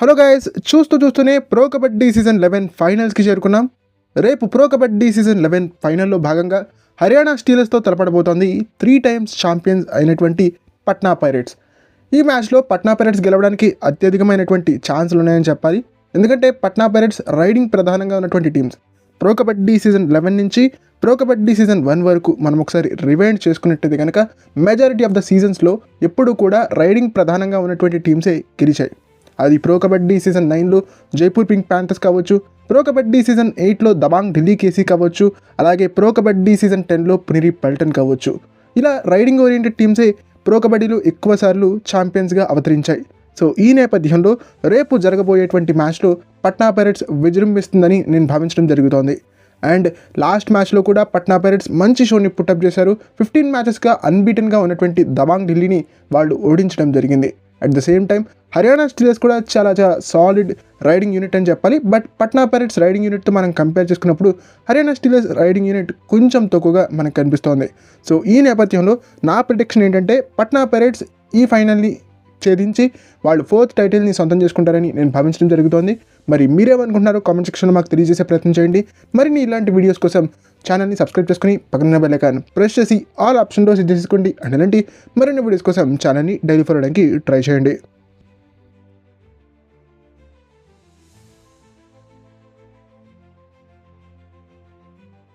Hello guys చూస్తూ చూస్తూనే pro kabaddi season eleven ఫైనల్స్కి చేరుకున్నాం. రేపు ప్రో కబడ్డీ సీజన్ లెవెన్ ఫైనల్లో భాగంగా హర్యానా స్టీలర్స్తో తలపడబోతోంది త్రీ టైమ్స్ ఛాంపియన్స్ అయినటువంటి పట్నా పైరేట్స్ ఈ మ్యాచ్లో పట్నా పైరేట్స్ గెలవడానికి అత్యధికమైనటువంటి ఛాన్సులు ఉన్నాయని చెప్పాలి. ఎందుకంటే పట్నా పైరేట్స్ రైడింగ్ ప్రధానంగా ఉన్నటువంటి teams pro kabaddi season eleven నుంచి ప్రో కబడ్డీ సీజన్ వన్ వరకు మనం ఒకసారి రివైండ్ చేసుకున్నట్టయితే కనుక మెజారిటీ ఆఫ్ ద సీజన్స్లో ఎప్పుడూ కూడా రైడింగ్ ప్రధానంగా ఉన్నటువంటి టీమ్సే గెలిచాయి. అది ప్రో కబడ్డీ సీజన్ నైన్లో జైపూర్ పింక్ ప్యాంథర్స్ కావచ్చు ప్రో కబడ్డీ సీజన్ ఎయిట్లో దబాంగ్ ఢిల్లీ కేసీ కావచ్చు అలాగే ప్రో కబడ్డీ సీజన్ టెన్లో పునిరి పల్టన్ కావచ్చు. ఇలా రైడింగ్ ఓరియంటెడ్ టీమ్సే ప్రో కబడ్డీలో ఎక్కువ సార్లు ఛాంపియన్స్గా అవతరించాయి. సో ఈ నేపథ్యంలో రేపు జరగబోయేటువంటి మ్యాచ్లో పట్నా పైరెట్స్ విజృంభిస్తుందని నేను భావించడం జరుగుతోంది. అండ్ లాస్ట్ మ్యాచ్లో కూడా పట్నా పైరెట్స్ మంచి షోని పుట్టప్ చేశారు. ఫిఫ్టీన్ మ్యాచెస్గా అన్బీటన్గా ఉన్నటువంటి దబాంగ్ ఢిల్లీని వాళ్ళు ఓడించడం జరిగింది. At the same time Haryana steelers కూడా చాలా చాలా సాలిడ్ రైడింగ్ యూనిట్ అని చెప్పాలి. బట్ పట్నా పైరెట్స్ రైడింగ్ యూనిట్తో మనం కంపేర్ చేసుకున్నప్పుడు హర్యానా స్టీలర్స్ రైడింగ్ యూనిట్ కొంచెం తక్కువగా మనకు కనిపిస్తోంది. సో ఈ నేపథ్యంలో నా ప్రిడిక్షన్ ఏంటంటే పట్నా పైరెట్స్ ఈ ఫైనల్ని ఛేదించి వాళ్ళు ఫోర్త్ టైటిల్ని సొంతం చేసుకుంటారని నేను భావించడం జరుగుతోంది. మరి మీరేమనుకుంటున్నారో కామెంట్ సెక్షన్లో మాకు తెలియజేసే ప్రయత్నం చేయండి. మరిన్ని ఇలాంటి వీడియోస్ కోసం ఛానల్ని సబ్స్క్రైబ్ చేసుకుని పక్కన బెల్లైకాన్ ప్రెస్ చేసి ఆల్ ఆప్షన్లో సిద్ధ చేసుకోండి అండ్ ఇలాంటి మరిన్ని వీడియోస్ కోసం ఛానల్ని డైలీ ఫాలో అవ్వడానికి ట్రై చేయండి.